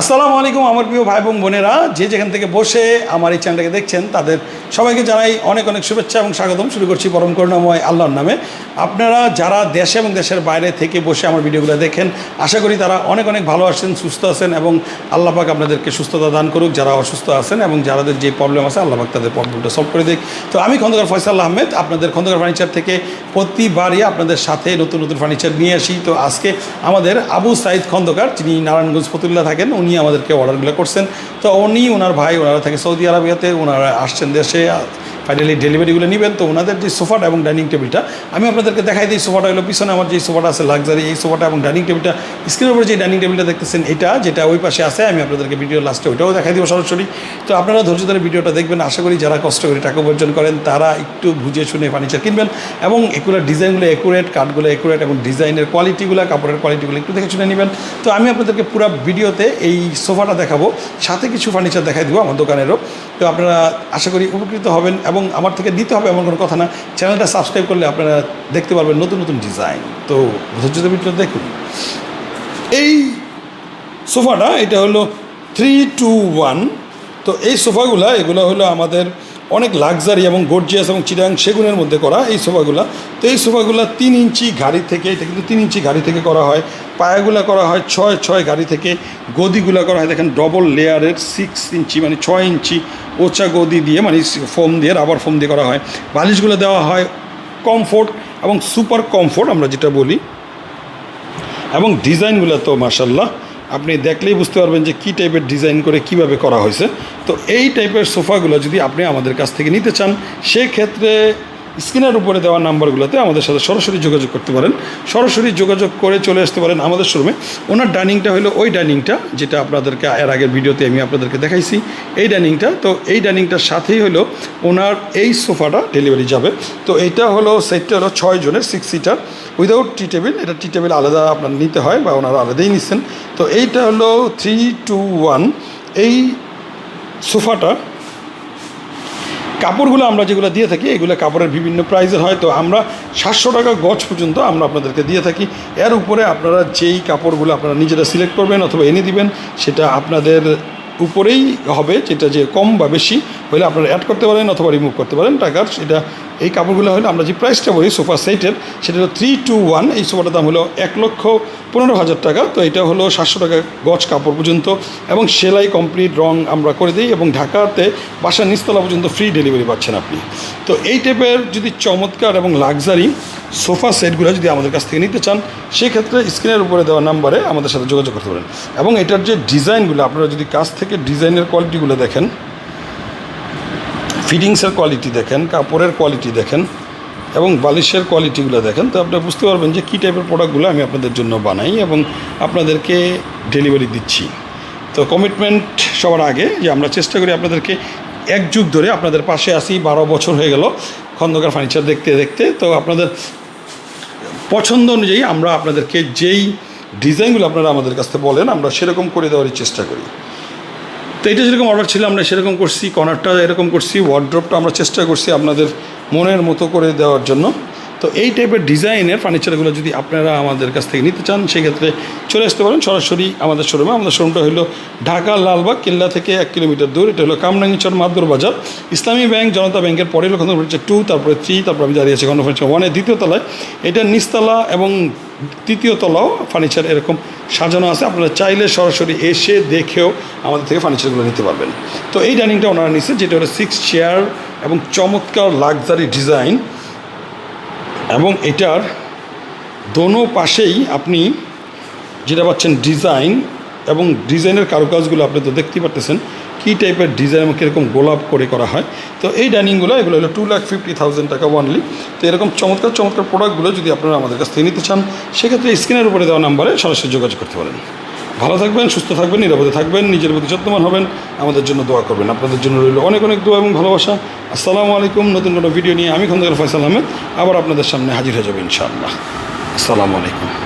আসসালামু আলাইকুম, আমার প্রিয় ভাই এবং বোনেরা। যে যেখান থেকে বসে আমার এই চ্যানেলটাকে দেখছেন, তাদের সবাইকে জানাই অনেক অনেক শুভেচ্ছা এবং স্বাগতম। শুরু করছি পরম করুণাময় আল্লাহর নামে। আপনারা যারা দেশে এবং দেশের বাইরে থেকে বসে আমার ভিডিওগুলো দেখেন, আশা করি তারা অনেক অনেক ভালো আছেন, সুস্থ আছেন এবং আল্লাহ পাক আপনাদেরকে সুস্থতা দান করুক, যারা অসুস্থ আছেন এবং যাদের যে প্রবলেম আছে, আল্লাহ পাক তাদের প্রবলেমটা সলভ করে দিক। তো আমি খন্দকার ফয়সাল আহমেদ, আপনাদের খন্দকার ফার্নিচার থেকে প্রতিবারই আপনাদের সাথে নতুন নতুন ফার্নিচার নিয়ে আসি। তো আজকে আমাদের আবু সাইদ খন্দকার, যিনি নারায়ণগঞ্জ ফতুল্লা থাকেন উনি আমাদেরকে অর্ডারগুলো করছেন। তো উনি ওনার ভাই ওনারা থাকে সৌদি আরবিয়াতে ওনারা আসছেন দেশে। ফাইনালি ডেলিভারিগুলো নেবেন, তো ওনাদের যে সোফাটা এবং ডাইনিং টেবিলটা, আমি আপনাদেরকে দেখাই দিই সোফাটা হলো, পিছনে আমার যে সোফাটা আছে লাক্সারি এই সোফাটা এবং ডাইনিং টেবিলটা স্ক্রিনের উপরে যে ডাইনিং টেবিলটা দেখতেছেন, এটা যেটা ওই পাশে আছে, আমি আপনাদেরকে ভিডিও লাস্টে ওইটাও দেখাই দিব সরাসরি। তো আপনারা ধৈর্য ধরে ভিডিওটা দেখবেন, আশা করি যারা কষ্ট করে টাকা উপার্জন করেন, তারা একটু বুঝে শুনে ফার্নিচার কিনবেন এবং এগুলোর ডিজাইনগুলো একুরেট কাঠগুলো একুরেট এবং ডিজাইনের কোয়ালিটিগুলো কাপড়ের কোয়ালিটিগুলো একটু দেখে শুনে নেবেন। তো আমি আপনাদেরকে পুরো ভিডিওতে এই সোফাটা দেখাবো, সাথে কিছু ফার্নিচার দেখাই দেবো আমার দোকানেরও। তো আপনারা আশা করি উপকৃত হবেন এবং আমার থেকে নিতে হবে এমন কোনো কথা না। চ্যানেলটা সাবস্ক্রাইব করলে আপনারা দেখতে পারবেন নতুন নতুন ডিজাইন তো ধৈর্য দেবীটা দেখুন। এই সোফাটা, এটা হলো থ্রি টু ওয়ান তো এই সোফাগুলো, এগুলো হলো আমাদের অনেক লাক্সারি এবং গর্জিয়াস এবং চিরাং সেগুনের মধ্যে করা এই সোফাগুলো। তো এই সোফাগুলো তিন ইঞ্চি গাড়ি থেকে, এটা কিন্তু তিন ইঞ্চি গাড়ি থেকে করা হয়। পায়াগুলো করা হয় ছয় ছয় গাড়ি থেকে। গদিগুলো করা হয়, দেখেন ডবল লেয়ারের সিক্স ইঞ্চি মানে ছয় ইঞ্চি ওচা গদি দিয়ে মানে ফোম দিয়ে রাবার ফোম দিয়ে করা হয়। বালিশগুলো দেওয়া হয় কমফোর্ট এবং সুপার কমফোর্ট আমরা যেটা বলি। এবং ডিজাইনগুলো তো মার্শাল্লাহ আপনি দেখলেই বুঝতে পারবেন যে কী টাইপের ডিজাইন করে কীভাবে করা হয়েছে। তো এই টাইপের সোফাগুলো যদি আপনি আমাদের কাছ থেকে নিতে চান, সেক্ষেত্রে স্ক্রিনের উপরে দেওয়া নাম্বারগুলোতে আমাদের সাথে সরাসরি যোগাযোগ করতে পারেন। সরাসরি যোগাযোগ করে চলে আসতে পারেন আমাদের শোরুমে ওনার ডাইনিংটা হলো ওই ডাইনিংটা যেটা আপনাদেরকে এর আগের ভিডিওতে আমি আপনাদেরকে দেখাইছি। এই ডাইনিংটা তো এই ডাইনিংটার সাথেই হলো ওনার এই সোফাটা ডেলিভারি যাবে। তো এইটা হলো, সেটটা হলো ছয় জনের six seater without tea table এটা টি টেবিল আলাদা আপনার নিতে হয় বা ওনারা আলাদাই নিচ্ছেন। তো এইটা হলো থ্রি টু ওয়ান এই সোফাটা কাপড়গুলো আমরা যেগুলো দিয়ে থাকি, এগুলো কাপড়ের বিভিন্ন প্রাইজের হয়। তো আমরা সাতশো টাকা গজ পর্যন্ত আমরা আপনাদেরকে দিয়ে থাকি। এর উপরে আপনারা যেই কাপড়গুলো আপনারা নিজেরা সিলেক্ট করবেন অথবা এনে দিবেন, সেটা আপনাদের উপরেই হবে, যেটা যে কম বা বেশি হলে আপনারা অ্যাড করতে পারেন অথবা রিমুভ করতে পারেন টাকার। সেটা এই কাপড়গুলো হলে আমরা যে প্রাইসটা বলি সোফা সেটের সেটা হলো থ্রি টু ওয়ান এই সোফাটার দাম হলো এক লক্ষ পনেরো হাজার টাকা। তো এটা হলো সাতশো টাকা গজ কাপড় পর্যন্ত এবং সেলাই কমপ্লিট রং আমরা করে দিই এবং ঢাকাতে বাসার নিচতলা পর্যন্ত ফ্রি ডেলিভারি পাচ্ছেন আপনি। তো এই টাইপের যদি চমৎকার এবং লাক্সারি সোফা সেটগুলো যদি আমাদের কাছ থেকে নিতে চান, সেক্ষেত্রে স্ক্রিনের উপরে দেওয়া নাম্বারে আমাদের সাথে যোগাযোগ করতে পারেন। এবং এটার যে ডিজাইনগুলো, আপনারা যদি কাছ থেকে ডিজাইনের কোয়ালিটিগুলো দেখেন, ফিটিংসের কোয়ালিটি দেখেন, কাপড়ের কোয়ালিটি দেখেন, এবং বালিশের কোয়ালিটিগুলো দেখেন, তো আপনারা বুঝতে পারবেন যে কী টাইপের প্রোডাক্টগুলো আমি আপনাদের জন্য বানাই এবং আপনাদেরকে ডেলিভারি দিচ্ছি। তো কমিটমেন্ট সবার আগে যে আমরা চেষ্টা করি আপনাদেরকে এক যুগ ধরে আপনাদের পাশে আসি বারো বছর হয়ে গেল। খন্দকার ফার্নিচার দেখতে দেখতে তো আপনাদের পছন্দ অনুযায়ী আমরা আপনাদেরকে যেই ডিজাইনগুলো আপনারা আমাদের কাছ থেকে বলেন, আমরা সেরকম করে দেওয়ার চেষ্টা করি। তো এটা যেরকম অর্ডার ছিল, আমরা সেরকম করছি কর্নারটা এরকম করছি ওয়ার্ড্রপটা আমরা চেষ্টা করছি আপনাদের মনের মতো করে দেওয়ার জন্য। তো এই টাইপের ডিজাইনের ফার্নিচারগুলো যদি আপনারা আমাদের কাছ থেকে নিতে চান, সেক্ষেত্রে চলে আসতে পারেন সরাসরি আমাদের শোরুমে আমাদের শোরুমটা হলো ঢাকা লালবাগ, কেল্লা থেকে এক কিলোমিটার দূর। এটা হলো কামরাঙ্গিচর মাদুর বাজার। ইসলামী ব্যাংক, জনতা ব্যাংকের পরে হলো খন্দকার টু তারপরে থ্রি তারপর আমি দাঁড়িয়ে আছি খন্দকার ওয়ানের দ্বিতীয় তলায়। এটা নিচতলা এবং তৃতীয় তলাও ফার্নিচার এরকম সাজানো আছে। আপনারা চাইলে সরাসরি এসে দেখেও আমাদের থেকে ফার্নিচারগুলো নিতে পারবেন। তো এই ডাইনিংটা ওনারা নিচ্ছে যেটা হলো সিক্স চেয়ার এবং চমৎকার লাক্সারি ডিজাইন এবং এটার দোনো পাশেই আপনি যেটা পাচ্ছেন ডিজাইন এবং ডিজাইনের কারুকাজগুলো আপনি তো দেখতেই পারতেছেন, কী টাইপের ডিজাইন এবং কীরকম গোলাপ করে করা হয়। তো এই ডাইনিংগুলো, এগুলো হলো টু লাখ ফিফটি থাউজেন্ড টাকা ওয়ানলি তো এরকম চমৎকার চমৎকার প্রোডাক্টগুলো যদি আপনারা আমাদের কাছ থেকে নিতে চান, সেক্ষেত্রে স্ক্রিনের উপরে দেওয়া নাম্বারে সরাসরি যোগাযোগ করতে পারেন। ভালো থাকবেন, সুস্থ থাকবেন, নিরাপদে থাকবেন, নিজের প্রতি যত্নবান হবেন, আমাদের জন্য দোয়া করবেন। আপনাদের জন্য রইল অনেক অনেক দোয়া এবং ভালোবাসা। আসসালামু আলাইকুম, নতুন কোনো ভিডিও নিয়ে আমি খন্দকার ফয়সাল আহমেদ, আবার আপনাদের সামনে হাজির হয়ে যাব ইনশাআল্লাহ। আসসালামু আলাইকুম।